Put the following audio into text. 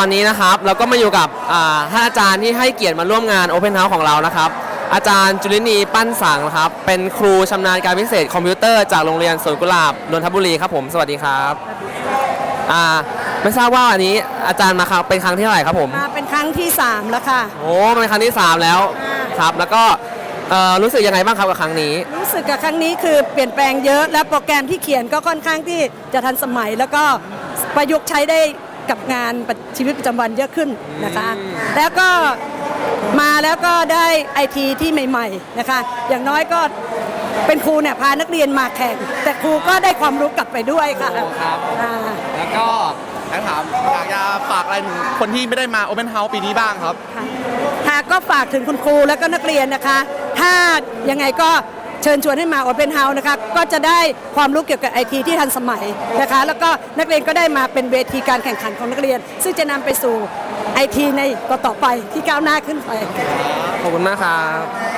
อนนี้นะครับเราก็มาอยู่กับอ่าท่านอาจารย์ที่ให้เกียรติมาร่วมงาน Open House ของเรานะครับ อาจารย์จุลินีปั้นสังนะครับ เป็นครูชำนาญการพิเศษคอมพิวเตอร์จากโรงเรียนสวนกุหลาบนนทบุรีครับผมสวัสดีครับอ่าไม่ทราบว่าอันนี้อาจารย์มาครับเป็นครั้งที่เท่าไหร่ครับผมมาเป็นครั้งที่ 3 แล้วค่ะโอ้เป็นครั้งที่ 3 แล้วครับแล้วก็เอ่อรู้สึกยังไงบ้างครับกับครั้งนี้ รู้สึกกับครั้งนี้คือเปลี่ยนแปลงเยอะและโปรแกรมที่เขียนก็ค่อนข้างที่จะทันสมัย แล้วก็ประยุกต์ใช้ได้ กับงานชีวิตประจำวันเยอะขึ้นนะคะ แล้วก็มาแล้วก็ได้ไอทีที่ใหม่ๆนะคะ อย่างน้อยก็เป็นครูเนี่ยพานักเรียนมาแข่ง แต่ครูก็ได้ความรู้กลับไปด้วยค่ะโอ้ครับอ่าแล้วก็อยากถามอยากจะฝากอะไรถึงคนที่ไม่ได้มา Open House ปีนี้บ้างครับ ค่ะค่ะก็ฝากถึงคุณครูแล้วก็นักเรียนนะคะ ถ้ายังไงก็ เชิญชวนให้มา Open House นะคะก็จะได้ความรู้เกี่ยวกับไอทีที่ทันสมัยนะคะ แล้วก็นักเรียนก็ได้มาเป็นเวทีการแข่งขันของนักเรียน ซึ่งจะนำไปสู่ไอทีในต่อไปที่ก้าวหน้าขึ้นไป ขอบคุณมากครับ